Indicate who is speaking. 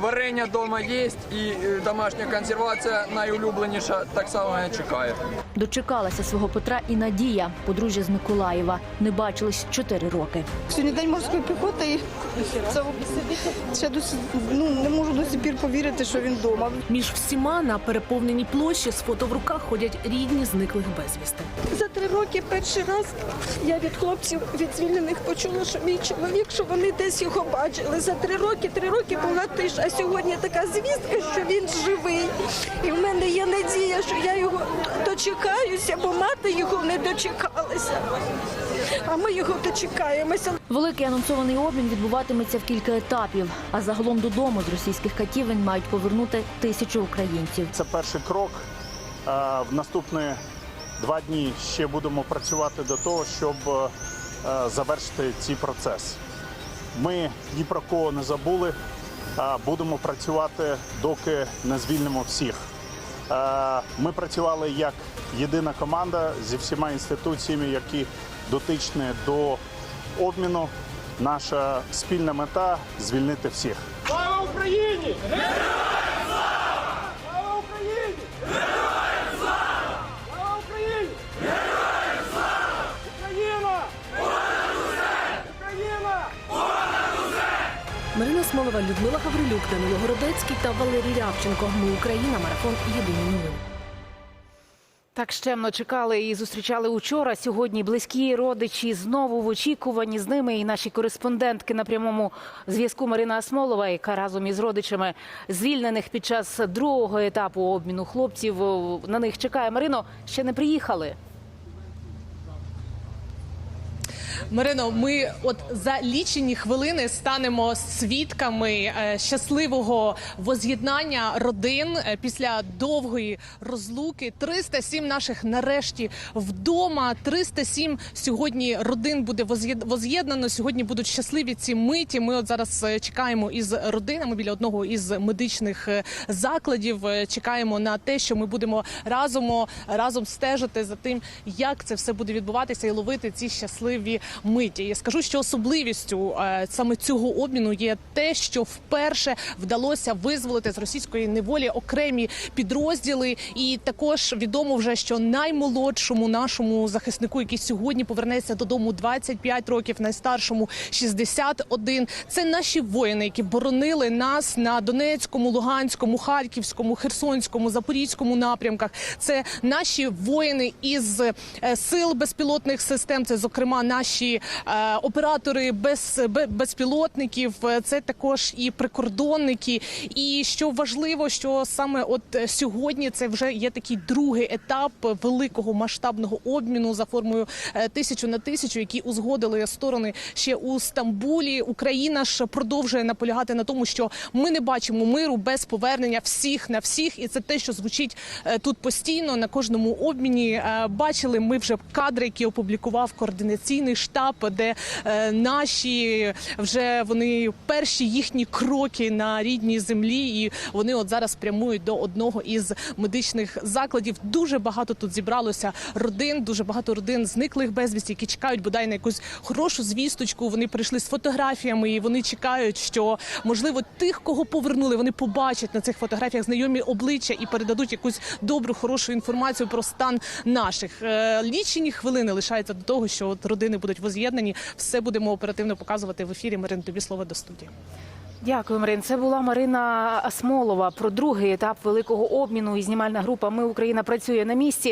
Speaker 1: варення вдома є, і е, домашня консервація найулюбленіша, так само не чекає.
Speaker 2: Дочекалася свого Петра і Надія, подружжя з Миколаєва. Не бачились чотири роки.
Speaker 3: Сьогодні день морської піхоти і це ще досі ну не можу сих пір повірити, що він вдома.
Speaker 4: Між всіма на переповненій площі з фото в руках ходять рідні зниклих безвісти.
Speaker 5: За три роки перший раз я від хлопців від звільнених почула, що мій чоловік, що вони десь його бачили. За три роки, три роки була тиша. А сьогодні така звістка, що він живий. І в мене є надія, що я його дочекаюся, бо мати його не дочекалася. А ми його дочекаємося.
Speaker 2: Великий анонсований обмін відбуватиметься в кілька етапів. А загалом додому з російських катівень мають повернути тисячу українців.
Speaker 6: Це перший крок. В наступні два дні ще будемо працювати до того, щоб завершити цей процес. Ми ні про кого не забули. Будемо працювати, доки не звільнимо всіх. Ми працювали як єдина команда зі всіма інституціями, які дотичні до обміну. Наша спільна мета звільнити всіх.
Speaker 4: Марина Смолова, Людмила Гаврилюк, Данило Городецький та Валерій Рябченко. Ми Україна. Марафон. Єдині новини.
Speaker 7: Так щемно чекали і зустрічали учора. Сьогодні близькі родичі знову в очікуванні з ними. І наші кореспондентки на прямому зв'язку Марина Асмолова, яка разом із родичами звільнених під час другого етапу обміну хлопців на них чекає. Марино ще не приїхали.
Speaker 8: Марино, ми от за лічені хвилини станемо свідками е, щасливого воз'єднання родин е, після довгої розлуки. 307 наших нарешті вдома. 307 сьогодні родин буде воз'єд- воз'єднано. Сьогодні будуть щасливі ці миті. Ми от зараз е, чекаємо із родинами біля одного із медичних закладів. Чекаємо на те, що ми будемо разом разом стежити за тим, як це все буде відбуватися, і ловити ці щасливі миті. Я скажу, що особливістю е, саме цього обміну є те, що вперше вдалося визволити з російської неволі окремі підрозділи, і також відомо вже, що наймолодшому нашому захиснику, який сьогодні повернеться додому 25 років, найстаршому 61. Це наші воїни, які боронили нас на Донецькому, Луганському, Харківському, Херсонському, Запорізькому напрямках. Це наші воїни із е, сил безпілотних систем. Це зокрема наші е, оператори без безпілотників. Е, Це також і прикордонники. І що важливо, що саме от е, сьогодні це вже є такий другий етап великого масштабного обміну за формою тисячу на тисячу, які узгодили сторони ще у Стамбулі. Україна ж продовжує наполягати на тому, що ми не бачимо миру без повернення всіх на всіх, і це те, що звучить тут постійно на кожному обміні. Бачили ми вже кадри, які опублікував координаційний штаб, де е, наші вже вони перші їхні кроки на рідній землі, і вони от зараз прямують до одного із медичних закладів. Дуже багато тут зібралося родин, дуже багато родин зниклих безвісті, які чекають бодай на якусь хорошу звісточку. Вони прийшли з фотографіями, і вони чекають, що можливо тих, кого повернули, вони побачать на цих фотографіях знайомі обличчя і передадуть якусь добру, хорошу інформацію про стан наших. Е, Лічені хвилини лишаються до того, що от родини будуть воз'єднані. Все будемо оперативно показувати в ефірі. Марин, тобі слово до студії.
Speaker 7: Дякую, Марин. Це була Марина Асмолова про другий етап великого обміну. І знімальна група Ми Україна працює на місці.